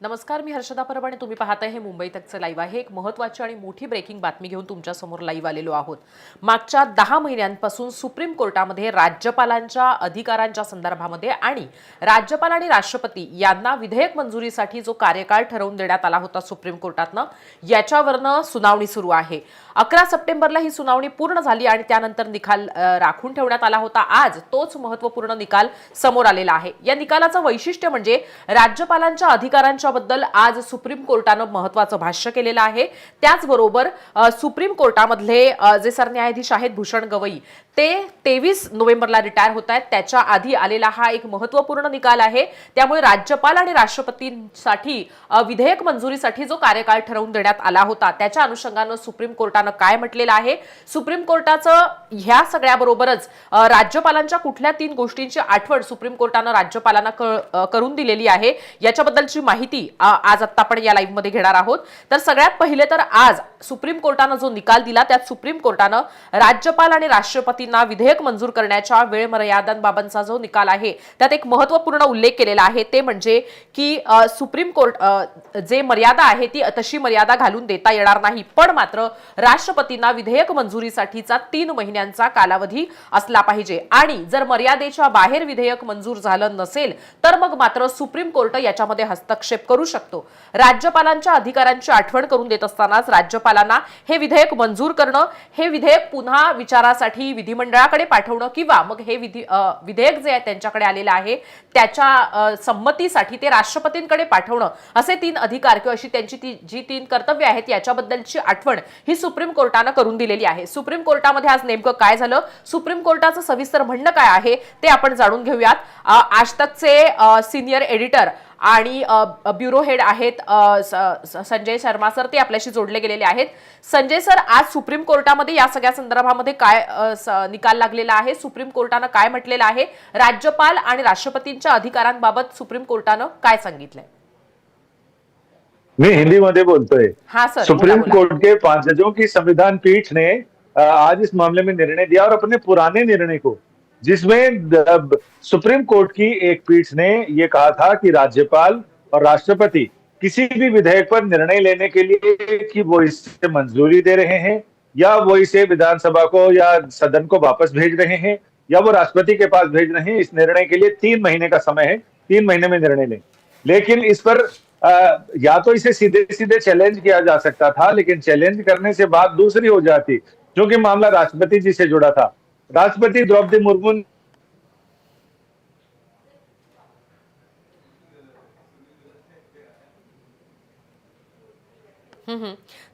नमस्कार मी हर्षदा परब आणि तुम्ही पाहताय हे मुंबई तकचं लाईव्ह आहे. एक महत्त्वाची आणि मोठी ब्रेकिंग बातमी घेऊन तुमच्यासमोर लाईव्ह आलेलो आहोत. मागच्या दहा महिन्यांपासून सुप्रीम कोर्टामध्ये राज्यपालांच्या अधिकारांच्या संदर्भामध्ये आणि राज्यपाल आणि राष्ट्रपती यांना विधेयक मंजुरीसाठी जो कार्यकाळ ठरवून देण्यात आला होता सुप्रीम कोर्टातनं याच्यावरनं सुनावणी सुरू आहे. अकरा सप्टेंबरला ही सुनावणी पूर्ण झाली आणि त्यानंतर निकाल राखून ठेवण्यात आला होता. आज तोच महत्त्वपूर्ण निकाल समोर आलेला आहे. या निकालाचं वैशिष्ट्य म्हणजे राज्यपालांच्या अधिकारांच्या बद्दल आज सुप्रीम कोर्टानं महत्वाचं भाष्य केलेलं आहे. त्याचबरोबर सुप्रीम कोर्टामधले जे सरन्यायाधीश आहेत भूषण गवई ते तेवीस नोव्हेंबरला रिटायर होत आहेत. त्याच्या आधी आलेला हा एक महत्त्वपूर्ण निकाल आहे. त्यामुळे राज्यपाल आणि राष्ट्रपतींसाठी विधेयक मंजुरीसाठी जो कार्यकाळ ठरवून देण्यात आला होता त्याच्या अनुषंगानं सुप्रीम कोर्टानं काय म्हटलेलं आहे? सुप्रीम कोर्टाचं ह्या सगळ्याबरोबरच राज्यपालांच्या कुठल्या तीन गोष्टींची आठवण सुप्रीम कोर्टानं राज्यपालांना करून दिलेली आहे? याच्याबद्दलची माहिती आज आत्ता आपण या लाईव्हमध्ये घेणार आहोत. तर सगळ्यात पहिले तर आज सुप्रीम कोर्टानं जो निकाल दिला त्यात सुप्रीम कोर्टानं राज्यपाल आणि राष्ट्रपतींना विधेयक मंजूर करण्याच्या वेळ मर्यादांबाबतचा जो निकाल आहे त्यात एक महत्त्वपूर्ण उल्लेख केलेला आहे. ते म्हणजे की सुप्रीम कोर्ट जे मर्यादा आहे ती तशी मर्यादा घालून देता येणार नाही. पण मात्र राष्ट्रपतींना विधेयक मंजुरीसाठीचा तीन महिन्यांचा कालावधी असला पाहिजे. आणि जर मर्यादेच्या बाहेर विधेयक मंजूर झालं नसेल तर मग मात्र सुप्रीम कोर्ट याच्यामध्ये हस्तक्षेप करू शकतो. राज्यपालांच्या अधिकारांची आठवण करून देत असतानाच राज्यपालांना हे विधेयक मंजूर करणं हे विधेयक पुन्हा विचारासाठी विधिमंडळाकडे पाठवणं किंवा मग हे विधी विधेयक जे आहे त्यांच्याकडे आलेलं आहे त्याच्या संमतीसाठी ते राष्ट्रपतींकडे पाठवणं असे तीन अधिकार किंवा अशी त्यांची ती जी तीन कर्तव्य आहेत याच्याबद्दलची आठवण ही सुप्रीम सुप्रीम कोर्टानं करून दिलेली आहे. सुप्रीम कोर्टामध्ये आज नेमकं काय झालं? सुप्रीम कोर्टाचं सविस्तर म्हणणं काय आहे ते आपण जाणून घेऊयात. आज तकचे सिनियर एडिटर आणि ब्युरो हेड आहेत संजय शर्मा सर ते आपल्याशी जोडले गेलेले आहेत. संजय सर आज सुप्रीम कोर्टामध्ये या सगळ्या संदर्भामध्ये काय निकाल लागलेला आहे? सुप्रीम कोर्टानं काय म्हटलेलं आहे? राज्यपाल आणि राष्ट्रपतींच्या अधिकारांबाबत सुप्रीम कोर्टानं काय सांगितलंय? मैं हिंदी मध्ये बोलतोय हा सुप्रीम. कोर्ट के पाँच जजों की संविधान पीठ ने आज इस मामले में निर्णय दिया और अपने पुराने निर्णय को जिसमें सुप्रीम कोर्ट की एक पीठ ने ये कहा था कि राज्यपाल और राष्ट्रपति किसी भी विधेयक पर निर्णय लेने के लिए कि वो इसे मंजूरी दे रहे हैं या वो इसे विधानसभा को या सदन को वापस भेज रहे हैं या वो राष्ट्रपति के पास भेज रहे हैं इस निर्णय के लिए तीन महीने का समय है तीन महीने में निर्णय लें लेकिन इस पर या तो इसे सीधे सीधे चैलेंज किया जा सकता था लेकिन चैलेंज करने से बात दूसरी हो जाती क्योंकि मामला राष्ट्रपति जी से जुड़ा था। राष्ट्रपति द्रौपदी मुर्मू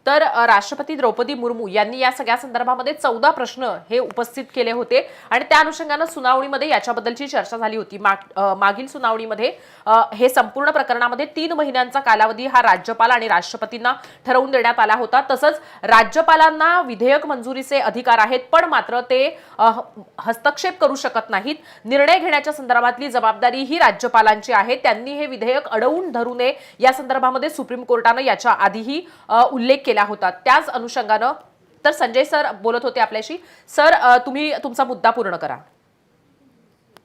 तर राष्ट्रपती द्रौपदी मुर्मू यांनी या सगळ्या संदर्भामध्ये चौदा प्रश्न हे उपस्थित केले होते. आणि त्या अनुषंगानं सुनावणीमध्ये याच्याबद्दलची चर्चा झाली होती. माग- मागील सुनावणीमध्ये हे संपूर्ण प्रकरणामध्ये तीन महिन्यांचा कालावधी हा राज्यपाल आणि राष्ट्रपतींना ठरवून देण्यात आला होता. तसंच राज्यपालांना विधेयक मंजुरीचे अधिकार आहेत पण मात्र ते हस्तक्षेप करू शकत नाहीत. निर्णय घेण्याच्या संदर्भातली जबाबदारी ही राज्यपालांची आहे. त्यांनी हे विधेयक अडवून धरू नये या संदर्भामध्ये सुप्रीम कोर्टानं याच्या आधीही उल्लेख केला होता. त्याच अनुषंगानं तर संजय सर बोलत होते आपल्याशी. सर तुम्ही तुमचा मुद्दा पूर्ण करा.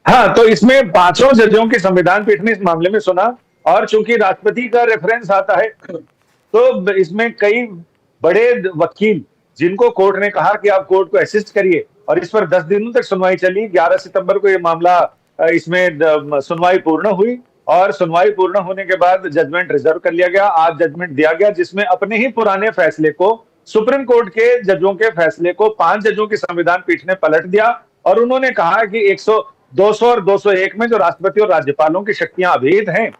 हाँ तो इसमें पांचों जजों की संविधान पीठ ने इस मामले में सुना और चूंकि राष्ट्रपति का रेफरेंस आता है तो इसमें कई बड़े वकील जिनको कोर्ट ने कहा कि आप कोर्ट को असिस्ट करिए और इस पर दस दिनों तक सुनवाई चली। ग्यारह सितंबर को यह मामला इसमें सुनवाई पूर्ण हुई। और सुनवाई पूर्ण होने के बाद जजमेंट रिज़र्व कर लिया गया। आज जजमेंट दिया गया, जिसमें अपने ही पुराने फैसले को, सुप्रीम कोर्ट के जजों के फैसले को पाँच जजों की संविधान पीठ ने पलट दिया और उन्होंने कहा कि 100 200 और 201 में जो राष्ट्रपति और राज्यपालों की शक्तियाँ अभेद हैं,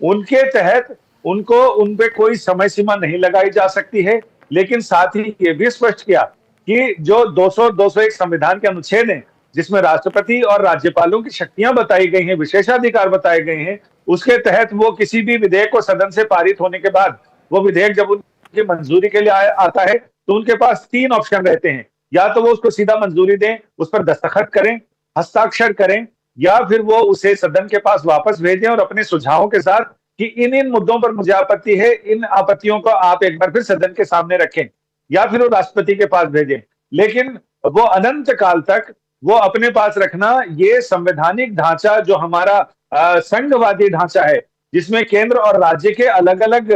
उनके तहत उनको, उन पे कोई समय सीमा नहीं लगाई जा सकती है। लेकिन साथ ही ये भी स्पष्ट किया कि जो 200 201 संविधान के अनुच्छेद हैं जिसमें राष्ट्रपति और राज्यपालों की शक्तियाँ बताई गई हैं, विशेषाधिकार बताए गए हैं, उसके तहत वो किसी भी विधेयक को सदन से पारित होने के बाद, वो विधेयक जब उनकी मंजूरी के लिए आया- आता है तो उनके पास तीन ऑप्शन रहते हैं। या तो वो उसको सीधा मंजूरी दें, उस पर दस्तखत करें, हस्ताक्षर करें, या फिर वो उसे सदन के पास वापस भेजें और अपने सुझावों के साथ कि इन इन मुद्दों पर मुझे आपत्ति है, इन आपत्तियों को आप एक बार फिर सदन के सामने रखें, या फिर वो राष्ट्रपति के पास भेजें। लेकिन वो अनंत काल तक वो अपने पास रखना ये संवैधानिक ढांचा जो हमारा संघवादी ढांचा है जिसमें केंद्र और राज्य के अलग अलग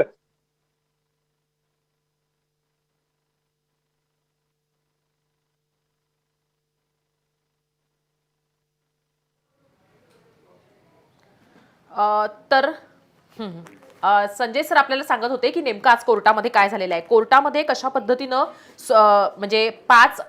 तर हं, हं. अ, संजय सर आपल्याला सांगत होते की नेमकं आज कोर्टामध्ये काय झालेलं आहे. कोर्टामध्ये कशा पद्धतीनं स- म्हणजे पाच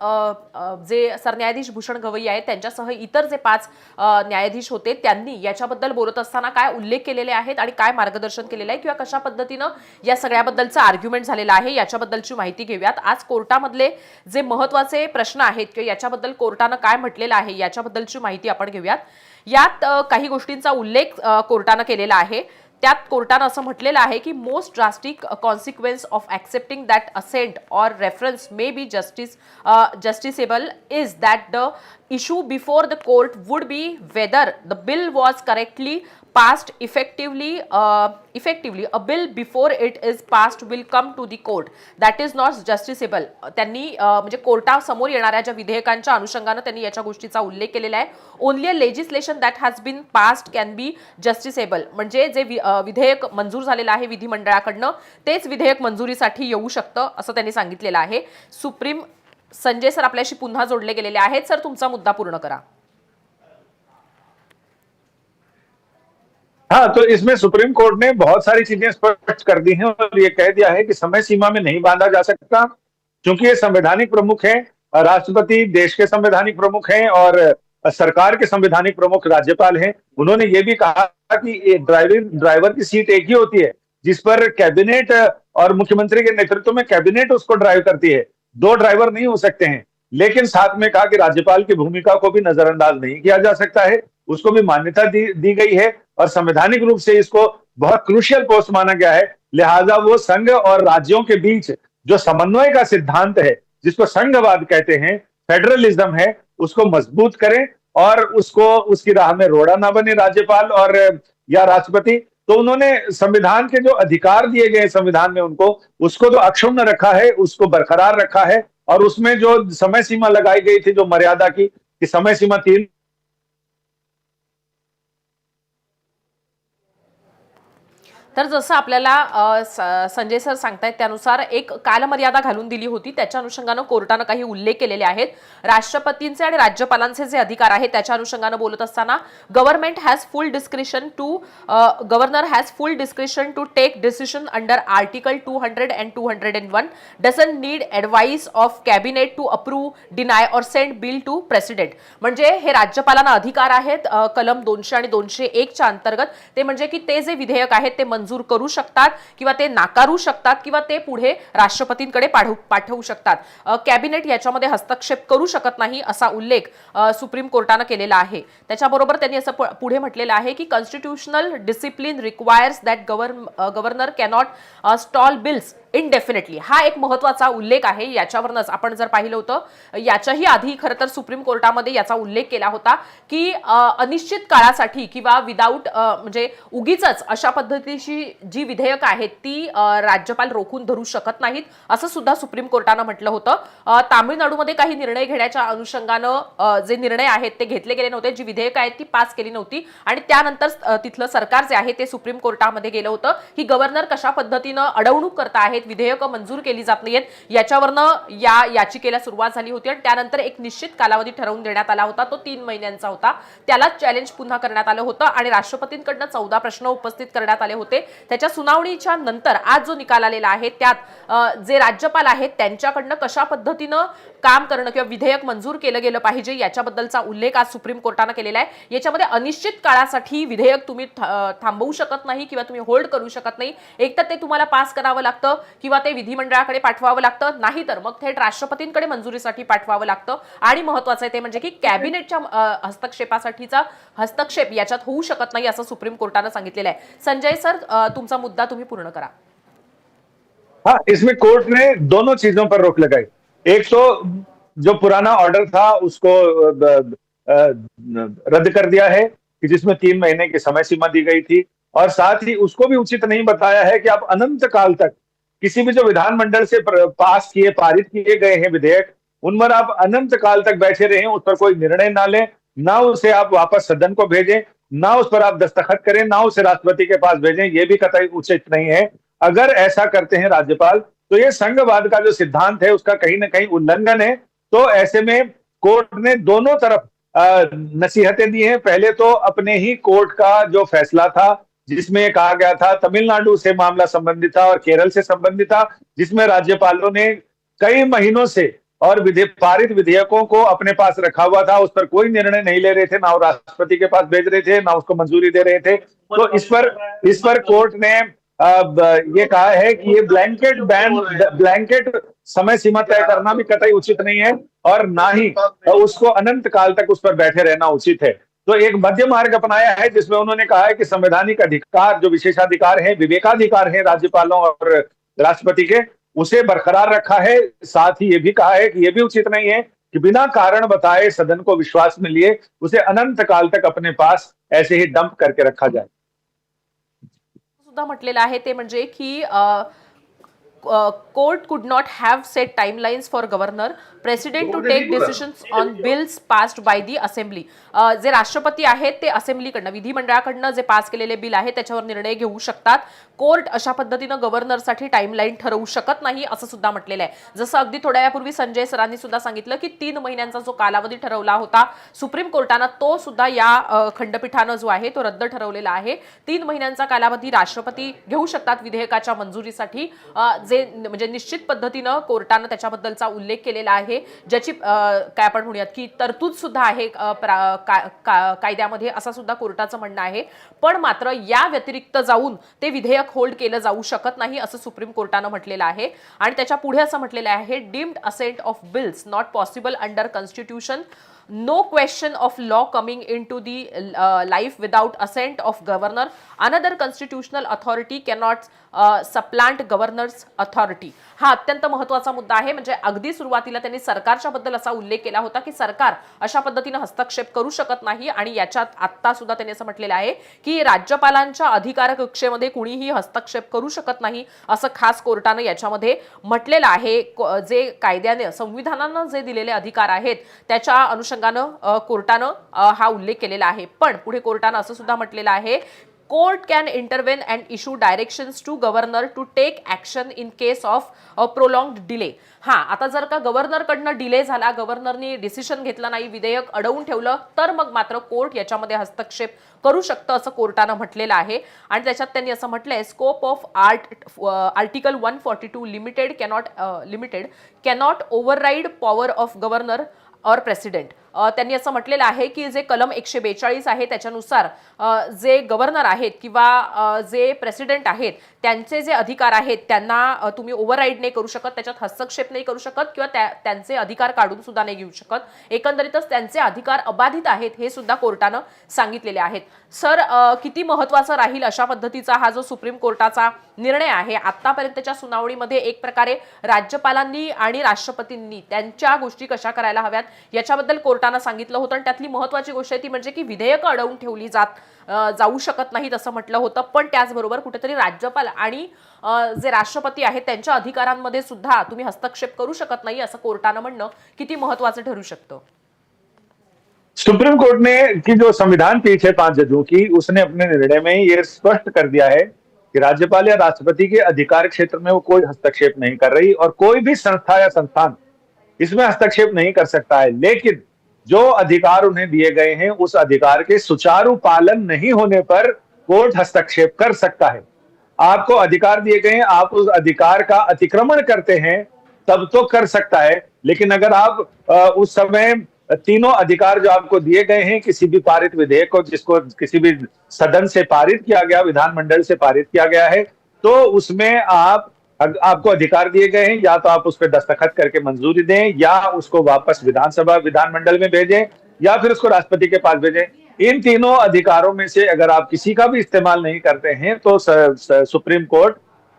जे सरन्यायाधीश भूषण गवई आहेत त्यांच्यासह इतर जे पाच न्यायाधीश होते त्यांनी याच्याबद्दल बोलत असताना काय उल्लेख केलेले आहेत आणि काय मार्गदर्शन केलेलं आहे किंवा कशा पद्धतीनं या सगळ्याबद्दलचं आर्ग्युमेंट झालेलं आहे याच्याबद्दलची माहिती घेऊयात. आज कोर्टामधले जे महत्त्वाचे प्रश्न आहेत किंवा याच्याबद्दल कोर्टानं काय म्हटलेलं आहे याच्याबद्दलची माहिती आपण घेऊयात. यात काही गोष्टींचा उल्लेख कोर्टानं केलेला आहे. त्यात कोर्टानं असं म्हटलेलं आहे की most drastic consequence of accepting that assent or reference may be justice justiciable is that the issue before the court would be whether the bill was correctly passed effectively uh, effectively. A bill before it is passed will come to the court. That is not justiciable त्यांनी म्हणजे कोर्टासमोर येणाऱ्या ज्या विधेयकांच्या अनुषंगानं त्यांनी याच्या गोष्टीचा उल्लेख केलेला आहे only a legislation that has been passed can be justiciable म्हणजे जे विधेयक मंजूर झालेलं आहे विधिमंडळाकडनं तेच विधेयक मंजुरीसाठी येऊ शकतं असं त्यांनी सांगितलेलं आहे. सुप्रीम संजय सर आपल्याशी पुन्हा जोडले गेलेले आहेत. सर तुमचा मुद्दा पूर्ण करा. हाँ तो इसमें सुप्रीम कोर्ट ने बहुत सारी चीजें स्पष्ट कर दी हैं और ये कह दिया है कि समय सीमा में नहीं बांधा जा सकता क्योंकि ये संवैधानिक प्रमुख है राष्ट्रपति देश के संवैधानिक प्रमुख हैं और सरकार के संवैधानिक प्रमुख राज्यपाल हैं। उन्होंने ये भी कहा कि ड्राइविंग ड्राइवर ड्राइवर की सीट एक ही होती है जिस पर कैबिनेट और मुख्यमंत्री के नेतृत्व में कैबिनेट उसको ड्राइव करती है। दो ड्राइवर नहीं हो सकते हैं। लेकिन साथ में कहा कि राज्यपाल की भूमिका को भी नजरअंदाज नहीं किया जा सकता है। उसको भी मान्यता दी, दी गई है और संवैधानिक रूप से इसको बहुत क्रूशियल पोस्ट माना गया है। लिहाजा वो संघ और राज्यों के बीच जो समन्वय का सिद्धांत है जिसको संघवाद कहते हैं फेडरलिज्म है उसको मज़बूत करें और उसको उसकी राह में रोड़ा ना बने राज्यपाल और या राष्ट्रपति। तो उन्होंने संविधान के जो अधिकार दिए गए संविधान में उनको, उसको जो अक्षुण्ण रखा है, उसको बरकरार रखा है, और उसमें जो समय सीमा लगाई गई थी, जो मर्यादा की, कि समय सीमा तीन तर जसं आपल्याला स- संजय सर सांगतायत त्यानुसार एक कालमर्यादा घालून दिली होती. त्याच्या अनुषंगानं कोर्टानं काही उल्लेख केलेले आहेत. राष्ट्रपतींचे आणि राज्यपालांचे जे अधिकार आहेत त्याच्या अनुषंगानं बोलत असताना government has full discretion to governor has full discretion to take decision under article two hundred and two hundred and one doesn't need advice of cabinet to approve deny or send bill to president म्हणजे हे राज्यपालांना अधिकार आहेत कलम दोनशे आणि दोनशे एकच्या अंतर्गत. ते म्हणजे की ते जे विधेयक आहेत ते मंजूर मंजूर करू शकतात किंवा ते नाकारू शकतात किंवा ते पुढे राष्ट्रपतींकडे पाठवू पाठवू शकतात. कॅबिनेट याच्यामध्ये हस्तक्षेप करू शकत नाही असा उल्लेख सुप्रीम कोर्टानं केलेला आहे. त्याच्याबरोबर त्यांनी असं प- पुढे म्हटलेलं आहे की constitutional discipline requires that govern governor cannot stall bills indefinitely हा एक महत्त्वाचा उल्लेख आहे. याच्यावरनच आपण जर पाहिलं होतं याच्याही आधी खरं तर सुप्रीम कोर्टामध्ये याचा उल्लेख केला होता की अनिश्चित काळासाठी किंवा विदाऊट म्हणजे उगीच अशा पद्धतीची जी विधेयकं आहेत ती राज्यपाल रोखून धरू शकत नाहीत असं सुद्धा सुप्रीम कोर्टानं म्हटलं होतं. तामिळनाडूमध्ये काही निर्णय घेण्याच्या अनुषंगानं जे निर्णय आहेत ते घेतले गेले नव्हते जी विधेयकं आहेत ती पास केली नव्हती. आणि त्यानंतर तिथलं सरकार जे आहे ते सुप्रीम कोर्टामध्ये गेलं होतं. की गव्हर्नर कशा पद्धतीनं अडवणूक करता आहेत विधेयकं मंजूर केली जात नाहीयेत. याच्यावरनं या याचिकेला सुरुवात झाली होती आणि त्यानंतर एक निश्चित कालावधी ठरवून देण्यात आला होता. तो तीन महिन्यांचा होता. त्याला चॅलेंज पुन्हा करण्यात आलं होतं आणि राष्ट्रपतींकडनं चौदा प्रश्न उपस्थित करण्यात आले होते. त्याच्या सुनावणीच्या नंतर आज जो निकाल आलेला आहे त्यात जे राज्यपाल आहेत त्यांच्याकडनं कशा पद्धतीनं काम करणं किंवा विधेयक मंजूर केलं गेलं पाहिजे याच्याबद्दलचा उल्लेख आज सुप्रीम कोर्टानं केलेला आहे. याच्यामध्ये अनिश्चित काळासाठी विधेयक तुम्ही थांबवू शकत नाही किंवा तुम्ही होल्ड करू शकत नाही. एक तर ते तुम्हाला पास करावं लागतं. किंवा ते विधिमंडळाकडे पाठवावं लागतं. नाही तर मग थेट राष्ट्रपतींकडे मंजुरीसाठी पाठवावं लागतं. आणि महत्वाचं आहे ते म्हणजे की कॅबिनेटच्या हस्तक्षेपासाठीचा हस्तक्षेप याच्यात होऊ शकत नाही असं सुप्रीम कोर्टानं सांगितलेलं आहे. संजय सर तुमचा मुद्दा तुम्ही पूर्ण करा. हाँ इसमें कोर्ट ने दोनों चीजों पर रोक लगाई. एक तो जो पुराना ऑर्डर था उसको रद्द कर दिया है कि जिसमें तीन महीने की समय सीमा दी गई थी। और साथ ही उसको भी उचित नहीं बताया है कि आप अनंत काल तक किसी भी जो विधानमंडल से पास किए, पारित किए गए हैं विधेयक उन पर आप अनंत काल तक बैठे रहे, उस पर कोई निर्णय ना लें, ना उसे आप वापस सदन को भेजें, ना उस पर आप दस्तखत करें, ना उसे राष्ट्रपति के पास भेजें, ये भी कतई उचित नहीं है। अगर ऐसा करते हैं राज्यपाल तो ये संघवाद का जो सिद्धांत है, उसका कहीं ना कहीं उल्लंघन है। तो ऐसे में कोर्ट ने दोनों तरफ़ नसीहतें दी हैं। पहले तो अपने ही कोर्ट का जो फैसला था जिसमें कहा गया था, तमिलनाडु से मामला संबंधित था और केरल से संबंधित था, जिसमें राज्यपालों ने कई महीनों से और विधे, पारित विधेयकों को अपने पास रखा हुआ था, उस पर कोई निर्णय नहीं ले रहे थे, ना राष्ट्रपति के पास भेज रहे थे, ना उसको मंजूरी दे रहे थे। तो इस पर इस पर कोर्ट ने अब ये कहा है कि ये ब्लैंकेट बैन, ब्लैंकेट समय सीमा तय करना भी कतई उचित नहीं है और ना ही उसको अनंत काल तक उस पर बैठे रहना उचित है। तो एक मध्य मार्ग अपनाया है, जिसमें उन्होंने कहा है कि संवैधानिक अधिकार, जो विशेषाधिकार है, विवेकाधिकार है राज्यपालों और राष्ट्रपति के, उसे बरकरार रखा है। साथ ही ये भी कहा है कि ये भी उचित नहीं है कि बिना कारण बताए सदन को विश्वास में लिए, उसे अनंत काल तक अपने पास ऐसे ही डंप करके रखा जाए। सुद्धा court could not have set timelines for governor. President to take decisions on bills passed by the assembly जे राष्ट्रपती आहेत ते असेंब्लीकडनं विधिमंडळाकडनं जे पास केलेले बिल आहे त्याच्यावर निर्णय घेऊ शकतात. कोर्ट अशा पद्धतीनं गव्हर्नरसाठी टाइमलाईन ठरवू शकत नाही असं सुद्धा म्हटलेलं आहे. जसं अगदी थोड्या वेळापूर्वी संजय सरांनी सुद्धा सांगितलं की तीन महिन्यांचा जो कालावधी ठरवला होता सुप्रीम कोर्टानं तो सुद्धा या खंडपीठानं जो आहे तो रद्द ठरवलेला आहे. तीन महिन्यांचा कालावधी राष्ट्रपती घेऊ शकतात विधेयकाच्या मंजुरीसाठी. जे म्हणजे निश्चित पद्धतीनं कोर्टानं त्याच्याबद्दलचा उल्लेख केलेला आहे. ज्याची काय आपण म्हणूयात की तरतूद सुद्धा आहे कायद्यामध्ये असं सुद्धा कोर्टाचं म्हणणं आहे. पण मात्र या व्यतिरिक्त जाऊन ते विधेयक होल्ड केलं जाऊ शकत नाही असं सुप्रीम कोर्टानं म्हटलेलं आहे. आणि त्याच्या पुढे असं म्हटलेलं आहे deemed assent of bills not possible under constitution no question of law coming into the uh, life without assent of governor. Another constitutional authority cannot supplant governor's authority हा अत्यंत महत्त्वाचा मुद्दा आहे. म्हणजे अगदी सुरुवातीला त्यांनी सरकारच्या बद्दल असा उल्लेख केला होता की सरकार अशा पद्धतीनं हस्तक्षेप करू शकत नाही आणि याच्यात आत्ता सुद्धा त्यांनी असं म्हटलेलं आहे की राज्यपालांच्या अधिकार कक्षेमध्ये कुणीही हस्तक्षेप करू शकत नाही असं खास कोर्टानं याच्यामध्ये म्हटलेलं आहे. जे कायद्याने संविधानानं जे दिलेले अधिकार आहेत त्याच्या अनुषंगाने अनुषंगानं कोर्टानं हा उल्लेख केलेला आहे. पण पुढे कोर्टानं असं सुद्धा म्हटलेलं आहे court can intervene and issue directions to governor to take action in case of prolonged delay. हा आता जर का गव्हर्नरकडनं डिले झाला गव्हर्नरनी डिसिशन घेतला नाही विधेयक अडवून ठेवलं तर मग मात्र कोर्ट याच्यामध्ये हस्तक्षेप करू शकतं असं कोर्टानं म्हटलेलं आहे. आणि त्याच्यात त्यांनी असं म्हटलंय scope of art article one forty two limited cannot limited cannot override power of governor और प्रेसिडेंट. त्यांनी असं म्हटलेलं आहे की जे कलम एकशे बेचाळीस आहे त्याच्यानुसार जे गव्हर्नर आहेत किंवा जे प्रेसिडेंट आहेत त्यांचे जे अधिकार आहेत त्यांना तुम्ही ओव्हरराईड नाही करू शकत त्याच्यात हस्तक्षेप नाही करू शकत किंवा त्या त्यांचे अधिकार काढून सुद्धा नाही घेऊ शकत. एकंदरीतच त्यांचे अधिकार अबाधित आहेत हे सुद्धा कोर्टानं सांगितलेले आहेत. सर किती महत्वाचं राहील अशा पद्धतीचा हा जो सुप्रीम कोर्टाचा निर्णय आहे? आतापर्यंतच्या सुनावणीमध्ये एक प्रकारे राज्यपालांनी आणि राष्ट्रपतींनी त्यांच्या गोष्टी कशा करायला हव्यात? याच्याबद्दल कोर्ट कोर्टानं सांगितलं होतं आणि त्यातली महत्वाची गोष्ट आहे ती म्हणजे की विधेयकं अडवून ठेवली जात जाऊ शकत नाहीत असं म्हटलं होतं. पण त्याचबरोबर कुठेतरी राज्यपाल आणि जे राष्ट्रपती आहेत त्यांच्या अधिकारांमध्ये सुद्धा तुम्ही हस्तक्षेप करू शकत नाही असं कोर्टानं म्हणणं किती महत्वाचं ठरू शकतं? सुप्रीम कोर्ट ने की जो संविधान पीठ है पांच जजों की उसने अपने निर्णय में ये स्पष्ट कर दिया है कि राज्यपाल या राष्ट्रपति के अधिकार क्षेत्र में वो कोई हस्तक्षेप नहीं कर रही और कोई भी संस्था या संस्थान इसमें हस्तक्षेप नहीं कर सकता है। लेकिन जो अधिकार उन्हें दिए गए हैं, उस अधिकार के सुचारू पालन नहीं होने पर कोर्ट हस्तक्षेप कर सकता है। आपको अधिकार दिए गए हैं, आप उस अधिकार का अतिक्रमण करते हैं, तब तो कर सकता है। लेकिन अगर आप उस समय तीनों अधिकार जो आपको दिए गए हैं, किसी भी पारित विधेयक को, जिसको किसी भी सदन से पारित किया गया, विधानमंडल से पारित किया गया है तो उसमें आप आपको अधिकार दिए गए हैं या तो आप उस पर दस्तखत करके मंजूरी दें या उसको वापस विधानसभा विधानमंडल में भेजें या फिर उसको राष्ट्रपति के पास भेजें। इन तीनों अधिकारों में से अगर आप किसी का भी इस्तेमाल नहीं करते हैं तो स, स, सुप्रीम कोर्ट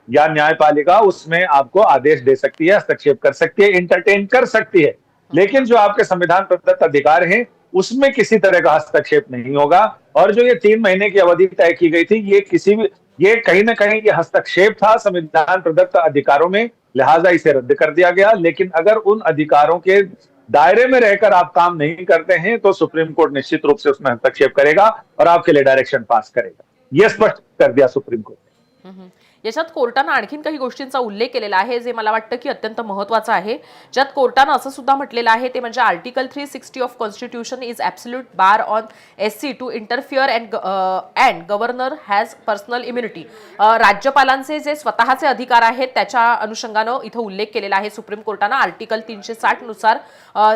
या न्यायपालिका उसमें आपको आदेश दे सकती है हस्तक्षेप कर सकती है इंटरटेन कर सकती है। लेकिन जो आपके संविधान प्रदत्त अधिकार हैं उसमें किसी तरह का हस्तक्षेप नहीं होगा। और जो ये तीन महीने की अवधि तय की गई थी ये किसी भी ये कहीं ना कहीं ये हस्तक्षेप था संविधान प्रदत्त अधिकारों में, लिहाजा इसे रद्द कर दिया गया। लेकिन अगर उन अधिकारों के दायरे में रहकर आप काम नहीं करते हैं तो सुप्रीम कोर्ट निश्चित रूप से उसमें हस्तक्षेप करेगा और आपके लिए डायरेक्शन पास करेगा। यह स्पष्ट कर दिया सुप्रीम कोर्ट ने। हम्म. याच्यात कोर्टानं आणखीन काही गोष्टींचा उल्लेख केलेला आहे जे मला वाटतं की अत्यंत महत्वाचं आहे. ज्यात कोर्टानं असं सुद्धा म्हटलेलं आहे ते म्हणजे article three sixty of constitution is absolute bar on S C to interfere and and governor has personal immunity राज्यपालांचे जे स्वतःचे अधिकार आहेत त्याच्या अनुषंगानं इथं उल्लेख केलेला आहे सुप्रीम कोर्टानं. आर्टिकल तीनशे साठनुसार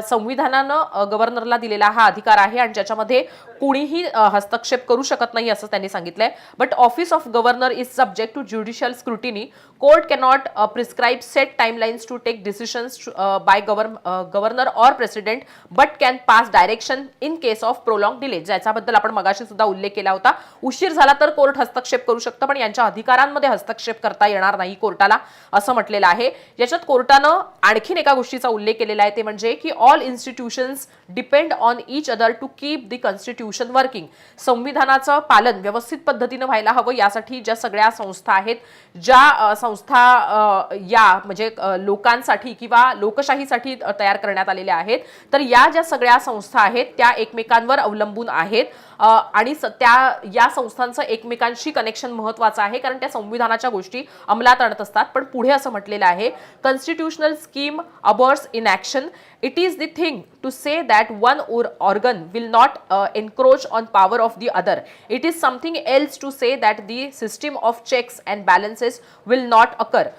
संविधानानं uh, गव्हर्नरला दिलेला हा अधिकार आहे आणि ज्याच्यामध्ये कुणीही uh, हस्तक्षेप करू शकत नाही असं त्यांनी सांगितलंय. But office of governor is subject to judicial scrutiny court cannot prescribe set timelines to take decisions by governor or president but can pass direction in case of prolong delay ज्याच्याबद्दल आपण मगाशी सुद्धा उल्लेख केला होता. उशीर झाला तर कोर्ट हस्तक्षेप करू शकतं पण यांच्या अधिकारांमध्ये हस्तक्षेप करता येणार नाही कोर्टाला असं म्हटलेलं आहे. याच्यात कोर्टानं आणखीन एका गोष्टीचा उल्लेख केलेला आहे ते म्हणजे की all institutions depend on each other to keep the constitution working संविधानाचं पालन व्यवस्थित पद्धतीनं व्हायला हवं यासाठी ज्या सगळ्या संस्था आहेत ज्या संस्था या म्हणजे लोकांसाठी किंवा लोकशाहीसाठी तयार करण्यात आलेल्या आहेत तर या ज्या सगळ्या संस्था आहेत त्या एकमेकांवर अवलंबून आहेत. आणि त्या या संस्थांचं एकमेकांशी कनेक्शन महत्वाचं आहे कारण त्या संविधानाच्या गोष्टी अंमलात आणत असतात. पण पुढे असं म्हटलेलं आहे constitutional scheme abhors in action it is the thing to say that one or organ will not uh, encroach on power of the other. It is something else to say that the system of checks and balances will not occur.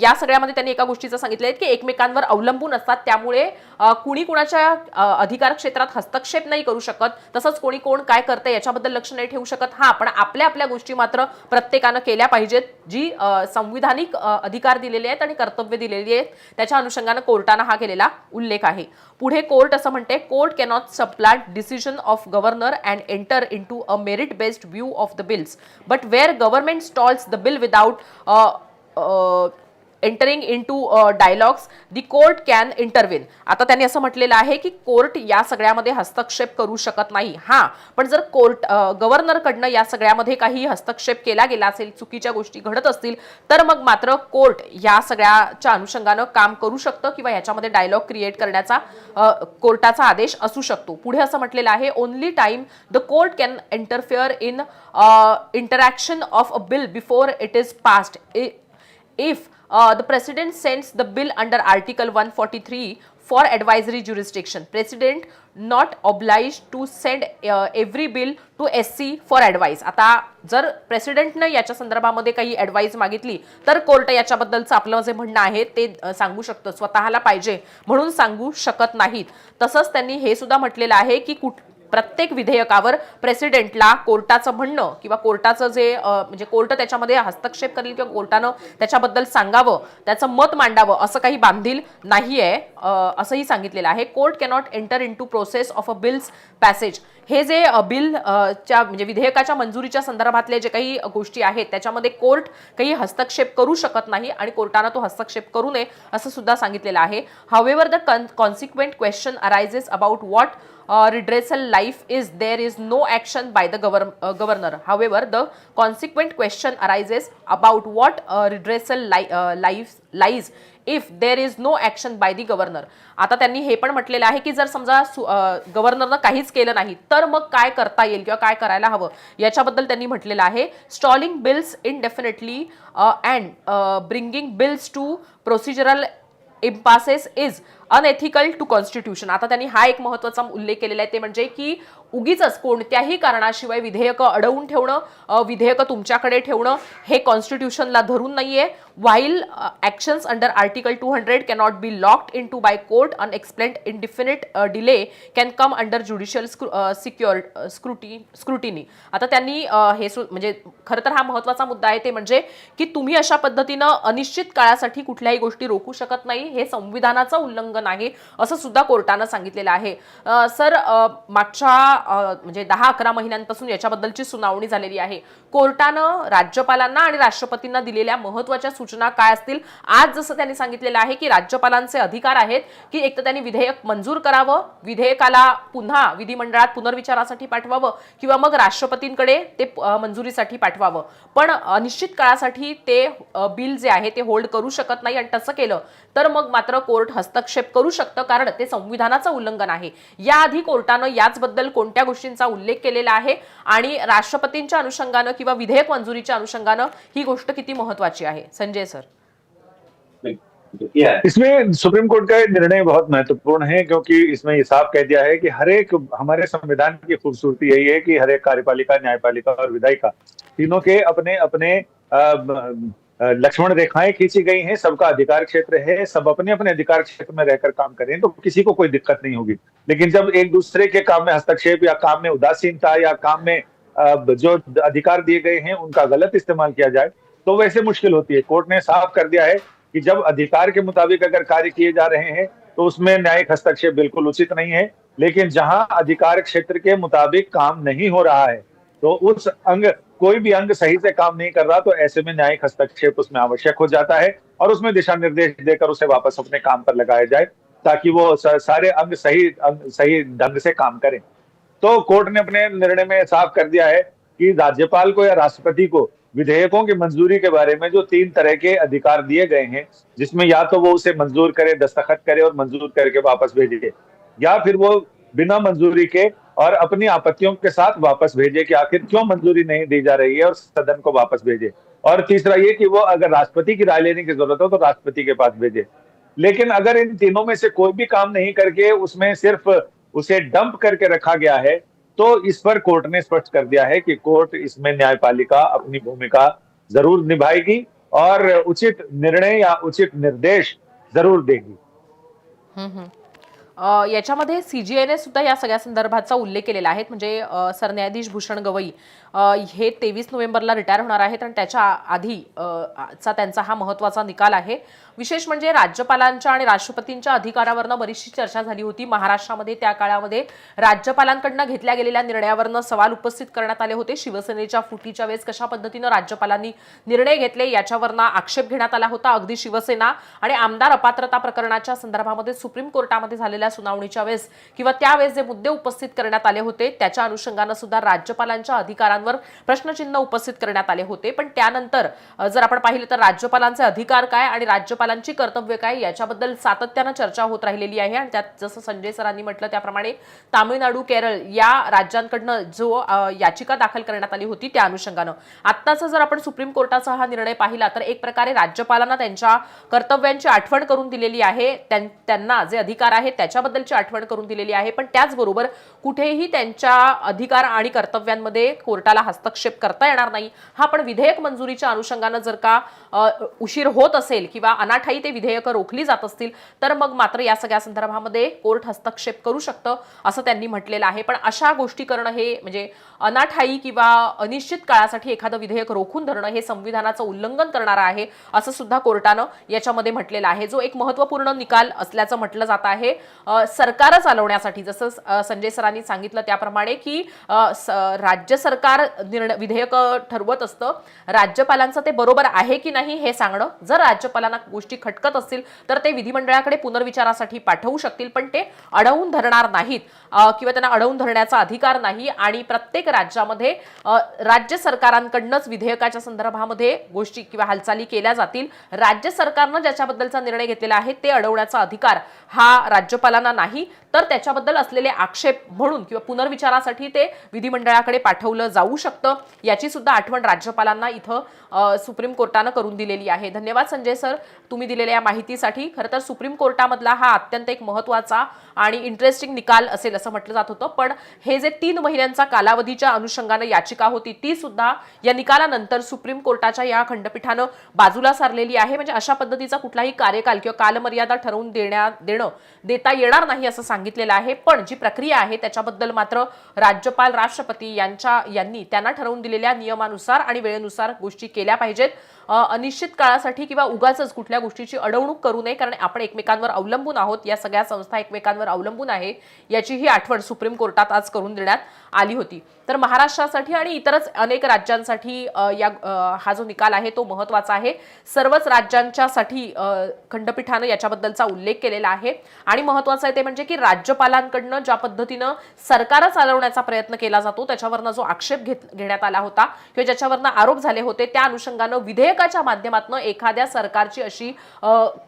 या सगळ्यामध्ये त्यांनी एका गोष्टीचं सांगितलं की एकमेकांवर अवलंबून असतात. त्यामुळे कुणी कुणाच्या अधिकार क्षेत्रात हस्तक्षेप नाही करू शकत तसंच कोणी कोण काय करतं याच्याबद्दल लक्ष नाही ठेवू शकत. हा पण आपल्या आपल्या गोष्टी मात्र प्रत्येकानं केल्या पाहिजेत जी संविधानिक अधिकार दिलेले आहेत आणि कर्तव्य दिलेली आहेत. त्याच्या अनुषंगानं कोर्टानं हा केलेला उल्लेख आहे. पुढे कोर्ट असं म्हणते court cannot supplant decision of governor and enter in to a merit based view of the bills. But where government stalls the bill without entering in to dialogues the court can intervene आता त्यांनी असं म्हटलेलं आहे की court या सगळ्यामध्ये हस्तक्षेप करू शकत नाही. हा पण जर कोर्ट गव्हर्नरकडनं या सगळ्यामध्ये काही हस्तक्षेप केला गेला असेल चुकीच्या गोष्टी घडत असतील तर मग मात्र कोर्ट या सगळ्याच्या अनुषंगानं काम करू शकतं किंवा याच्यामध्ये डायलॉग क्रिएट करण्याचा कोर्टाचा आदेश असू शकतो. पुढे असं म्हटलेलं आहे only time the court can interfere in interaction of a bill before it is passed if uh, the president sends the bill under article 143 for advisory jurisdiction president not obliged to send uh, every bill to sc for advice आता जर प्रेसिडेंटनं याच्या संदर्भामध्ये काही advice मागितली तर court याच्याबद्दलचं आपलं जे म्हणणं आहे ते सांगू शकतं स्वतःला पाहिजे म्हणून सांगू शकत नाहीत तसंच त्यांनी हे सुद्धा म्हटलेलं आहे की कुठ प्रत्येक विधेयकावर प्रेसिडेंटला कोर्टाचं म्हणणं किंवा कोर्टाचं जे म्हणजे कोर्ट त्याच्यामध्ये हस्तक्षेप करेल किंवा कोर्टानं त्याच्याबद्दल सांगावं त्याचं मत मांडावं असं काही बांधील नाही आहे असंही सांगितलेलं आहे. Court cannot enter in to process of a bills passage. हे जे बिल च्या म्हणजे विधेयकाच्या मंजुरीच्या संदर्भातले जे काही गोष्टी आहेत त्याच्यामध्ये कोर्ट काही हस्तक्षेप करू शकत नाही आणि कोर्टानं तो हस्तक्षेप करू नये असं सुद्धा सांगितलेलं आहे. However the consequent question arises about what redressal life is there is no action by the gover governor however the consequent question arises about what redressal lie life lies if there is no action by the governor आता त्यांनी हे पण म्हटलेलं आहे की जर समजा गव्हर्नरनं काहीच केलं नाही तर मग काय करता येईल किंवा काय करायला हवं? याच्याबद्दल त्यांनी म्हटलेलं आहे stalling bills indefinitely and bringing bills to procedural impasses is unethical to constitution आता त्यांनी हा एक महत्त्वाचा उल्लेख केलेला आहे ते म्हणजे की उगीच कोणत्याही कारणाशिवाय विधेयकं अडवून ठेवणं विधेयकं तुमच्याकडे ठेवणं हे कॉन्स्टिट्यूशनला धरून नाहीये. While actions under article two hundred cannot be locked in to by court unexplained indefinite delay can come under judicial secure scruti scrutiny आता त्यांनी हे सु- म्हणजे खरं तर हा महत्त्वाचा मुद्दा आहे ते म्हणजे की तुम्ही अशा पद्धतीनं अनिश्चित काळासाठी कुठल्याही गोष्टी रोखू शकत नाही हे संविधानाचं उल्लंघन उल्लंघन नाही असं सुद्धा कोर्टानं सांगितलेलं आहे. सर मागच्या म्हणजे दहा अकरा महिन्यांपासून याच्याबद्दलची सुनावणी झालेली आहे. कोर्टानं राज्यपालांना आणि राष्ट्रपतींना दिलेल्या महत्त्वाच्या सूचना काय असतील? आज जसं त्यांनी सांगितलेलं आहे की राज्यपालांचे अधिकार आहेत की एक तर त्यांनी विधेयक मंजूर करावं विधेयकाला पुन्हा विधिमंडळात पुनर्विचारासाठी पाठवावं किंवा मग राष्ट्रपतींकडे ते मंजुरीसाठी पाठवावं. पण अनिश्चित काळासाठी ते बिल जे आहे ते होल्ड करू शकत नाही आणि तसं केलं तर मग मात्र कोर्ट हस्तक्षेप करू शकतं कारण ते संविधानाचं उल्लंघन आहे. याआधी कोर्टानं याचबद्दल कोणत्या गोष्टींचा उल्लेख केलेला आहे? आणि राष्ट्रपतींच्या अनुषंगानं किंवा विधेयक मंजुरीच्या अनुषंगानं ही गोष्ट किती महत्वाची आहे? संजय सर. इसमें सुप्रीम कोर्ट का निर्णय बहुत महत्त्वपूर्ण है क्योंकि इसमें ये साफ कह दिया है कि हर एक हमारे संविधान की खूबसूरती यही है कि हर एक कार्यपालिका न्यायपालिका और विधायिका तीनों के अपने अपने लक्ष्मण रेखाएं खींची गई हैं सबका अधिकार क्षेत्र है सब अपने अपने अधिकार क्षेत्र में रहकर काम करें तो किसी को कोई दिक्कत नहीं होगी। लेकिन जब एक दूसरे के काम में हस्तक्षेप या काम में उदासीनता या काम में जो अधिकार दिए गए हैं, उनका गलत इस्तेमाल किया जाए तो वैसे मुश्किल होती है। कोर्ट ने साफ़ कर दिया है कि जब अधिकार के मुताबिक अगर कार्य किए जा रहे हैं तो उसमें न्यायिक हस्तक्षेप बिल्कुल उचित नहीं है। लेकिन जहाँ अधिकार क्षेत्र के मुताबिक काम नहीं हो रहा है तो उस अंग, कोई भी अंग सही से काम नहीं कर रहा तो ऐसे में न्यायिक हस्तक्षेप उसमें आवश्यक हो जाता है और उसमें दिशा निर्देश देकर उसे वापस अपने काम पर लगाया जाए, ताकि वो सारे अंग सही अंग सही ढंग से काम करें। तो कोर्ट ने अपने निर्णय में साफ़ कर दिया है कि राज्यपाल को या राष्ट्रपति को विधेयकों की मंजूरी के बारे में जो तीन तरह के अधिकार दिए गए हैं, जिसमें या तो वो उसे मंजूर करे, दस्तखत करे और मंजूर करके वापस भेजे, या फिर वो बिना मंजूरी के और अपनी आपत्तियों के साथ वापस भेजे कि आखिर क्यों मंजूरी नहीं दी जा रही है और सदन को वापस भेजे। और तीसरा ये कि वो अगर राष्ट्रपति की राय लेने की ज़रूरत हो तो राष्ट्रपति के पास भेजे। लेकिन अगर इन तीनों में से कोई भी काम नहीं करके उसमें सिर्फ़ उसे डंप करके रखा गया है तो इस पर कोर्ट ने स्पष्ट कर दिया है कि कोर्ट इसमें न्यायपालिका अपनी भूमिका जरूर निभाएगी और उचित निर्णय या उचित निर्देश जरूर देगी। अ, याच्यामध्ये सीजीआयने सुद्धा या सगळ्या संदर्भाचा उल्लेख केलेला आहे म्हणजे सरन्यायाधीश भूषण गवई हे तेवीस नोव्हेंबरला रिटायर होणार आहेत आणि त्याच्या आधी चा त्यांचा हा महत्त्वाचा निकाल आहे. विशेष म्हणजे राज्यपालांच्या आणि राष्ट्रपतींच्या अधिकारावरनं बरीचशी चर्चा झाली होती. महाराष्ट्रामध्ये त्या काळामध्ये राज्यपालांकडनं घेतल्या गेलेल्या निर्णयावरनं सवाल उपस्थित करण्यात आले होते. शिवसेनेच्या फुटीच्या वेळेस कशा पद्धतीनं राज्यपालांनी निर्णय घेतले याच्यावरनं आक्षेप घेण्यात आला होता. अगदी शिवसेना आणि आमदार अपात्रता प्रकरणाच्या संदर्भामध्ये सुप्रीम कोर्टामध्ये झालेल्या सुनावणीच्या वेळेस किंवा त्यावेळेस जे मुद्दे उपस्थित करण्यात आले होते त्याच्या अनुषंगानं सुद्धा राज्यपालांच्या अधिकारांवर प्रश्नचिन्ह उपस्थित करण्यात आले होते. पण त्यानंतर जर आपण पाहिलं तर राज्यपालांचे अधिकार काय आणि राज्यपाल राज्यपालांची कर्तव्य काय याच्याबद्दल सातत्यानं चर्चा होत राहिलेली आहे. आणि त्यात जसं संजय सरांनी म्हटलं त्याप्रमाणे तामिळनाडू केरळ या राज्यांकडनं जो याचिका दाखल करण्यात आली होती त्या अनुषंगानं. आत्ताचा जर आपण सुप्रीम कोर्टाचा हा निर्णय पाहिला तर एक प्रकारे राज्यपालांना त्यांच्या कर्तव्यांची आठवण करून दिलेली आहे. त्यांना जे अधिकार आहेत त्याच्याबद्दलची आठवण करून दिलेली आहे. पण त्याचबरोबर कुठेही त्यांच्या अधिकार आणि कर्तव्यांमध्ये कोर्टाला हस्तक्षेप करता येणार नाही. हा पण विधेयक मंजुरीच्या अनुषंगानं जर का उशीर होत असेल किंवा अना अनाठाई ते विधेयकं रोखली जात असतील तर मग मात्र या सगळ्या संदर्भामध्ये कोर्ट हस्तक्षेप करू शकतं असं त्यांनी म्हटलेलं आहे. पण अशा गोष्टी करणं हे म्हणजे अनाठाई किंवा अनिश्चित काळासाठी एखादं विधेयक रोखून धरणं हे संविधानाचं उल्लंघन करणारं आहे असं सुद्धा कोर्टानं याच्यामध्ये म्हटलेलं आहे. जो एक महत्त्वपूर्ण निकाल असल्याचं म्हटलं जात आहे. सरकार चालवण्यासाठी जसं संजय सरांनी सांगितलं त्याप्रमाणे की स- राज्य सरकार निर्णय विधेयक ठरवत असतं. राज्यपालांचं ते बरोबर आहे की नाही हे सांगणं जर राज्यपालांना गोष्टी खटकत असतील तर ते विधिमंडळाकडे पुनर्विचारासाठी पाठवू शकतील पण ते अडवून धरणार नाहीत. किंवा त्यांना अडवून धरण्याचा अधिकार नाही आणि प्रत्येक राज्यामध्ये राज्य सरकारांकडनंच विधेयकाच्या संदर्भामध्ये गोष्टी किंवा हालचाली केल्या जातील. राज्य सरकारनं ज्याच्याबद्दलचा निर्णय घेतलेला आहे ते अडवण्याचा अधिकार हा राज्यपालांना नाही. तर त्याच्याबद्दल असलेले आक्षेप म्हणून किंवा पुनर्विचारासाठी ते विधिमंडळाकडे पाठवलं जाऊ शकतं याची सुद्धा आठवण राज्यपालांना इथं सुप्रीम कोर्टानं करून दिलेली आहे. धन्यवाद संजय सर तुम्ही दिलेल्या या माहितीसाठी. खरं तर सुप्रीम कोर्टामधला हा अत्यंत एक महत्त्वाचा आणि इंटरेस्टिंग निकाल असेल असं म्हटलं जात होतं. पण हे जे तीन महिन्यांचा कालावधी कालावधीच्या अनुषंगानं याचिका होती ती सुद्धा या निकालानंतर सुप्रीम कोर्टाच्या या खंडपीठानं बाजूला सारलेली आहे. म्हणजे अशा पद्धतीचा कुठलाही कार्यकाल किंवा कालमर्यादा ठरवून देण्या देणं देता येणार नाही असं सांगितलेलं आहे. पण जी प्रक्रिया आहे त्याच्याबद्दल मात्र राज्यपाल राष्ट्रपती यांच्या यांनी त्यांना ठरवून दिलेल्या नियमानुसार आणि वेळेनुसार गोष्टी केल्या पाहिजेत. अनिश्चित काळासाठी किंवा उगाच कुठल्या गोष्टीची अडवणूक करू नये कारण आपण एकमेकांवर अवलंबून आहोत. या सगळ्या संस्था एकमेकांवर अवलंबून आहे याची ही आठवण सुप्रीम कोर्टात आज करून देण्यात आली होती. तर महाराष्ट्रासाठी आणि इतरच अनेक राज्यांसाठी या हा जो निकाल आहे तो महत्त्वाचा आहे. सर्वच राज्यांच्यासाठी खंडपीठानं याच्याबद्दलचा उल्लेख केलेला आहे. आणि महत्वाचं आहे ते म्हणजे की राज्यपालांकडनं ज्या पद्धतीनं सरकार चालवण्याचा प्रयत्न केला जातो त्याच्यावरनं जो आक्षेप घेत घेण्यात आला होता किंवा ज्याच्यावरनं आरोप झाले होते त्या अनुषंगानं विधेयक विधेयकाच्या माध्यमातून एखाद्या सरकारची अशी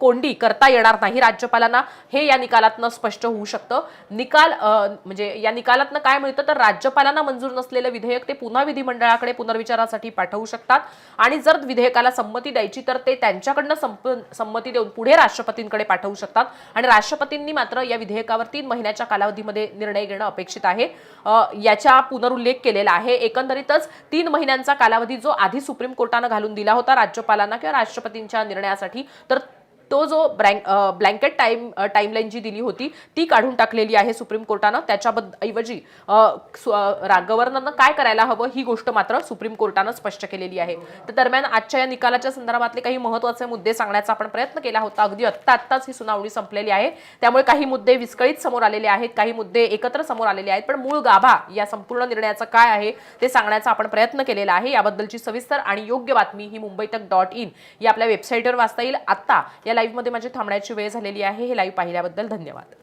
कोंडी करता येणार नाही राज्यपालांना हे या निकालातनं स्पष्ट होऊ शकतं. निकाल म्हणजे या निकालातनं काय मिळतं तर राज्यपालांना मंजूर नसलेलं विधेयक ते पुन्हा विधिमंडळाकडे पुनर्विचारासाठी पाठवू शकतात. आणि जर विधेयकाला संमती द्यायची तर ते त्यांच्याकडनं संप संमती देऊन पुढे राष्ट्रपतींकडे पाठवू शकतात. आणि राष्ट्रपतींनी मात्र या विधेयकावर तीन महिन्याच्या कालावधीमध्ये निर्णय घेणं अपेक्षित आहे. याचा पुनरुल्लेख केलेला आहे. एकंदरीतच तीन महिन्यांचा कालावधी जो आधी सुप्रीम कोर्टानं घालून दिला होता राज्यपालांना किंवा राष्ट्रपतींच्या निर्णयासाठी तर तो जो ब्रँक ब्लँकेट टाइम टाईमलाईन जी दिली होती ती काढून टाकलेली आहे सुप्रीम कोर्टानं. त्याच्याबद्दल ऐवजी गव्हर्नरनं काय करायला हवं ही गोष्ट मात्र सुप्रीम कोर्टानं स्पष्ट केलेली आहे. तर दरम्यान आजच्या या निकालाच्या संदर्भातले काही महत्त्वाचे मुद्दे सांगण्याचा आपण प्रयत्न केला होता. अगदी आत्ता आत्ताच ही सुनावणी संपलेली आहे. त्यामुळे काही मुद्दे विस्कळीत समोर आलेले आहेत काही मुद्दे एकत्र समोर आलेले आहेत पण मूळ गाभा या संपूर्ण निर्णयाचं काय आहे ते सांगण्याचा आपण प्रयत्न केलेला आहे. याबद्दलची सविस्तर आणि योग्य बातमी ही मुंबई तक डॉट इन या आपल्या वेबसाईटवर वाचता येईल. आत्ता या लाईव्हमध्ये माझी थांबण्याची वेळ झालेली आहे. हे लाईव्ह पाहिल्याबद्दल धन्यवाद.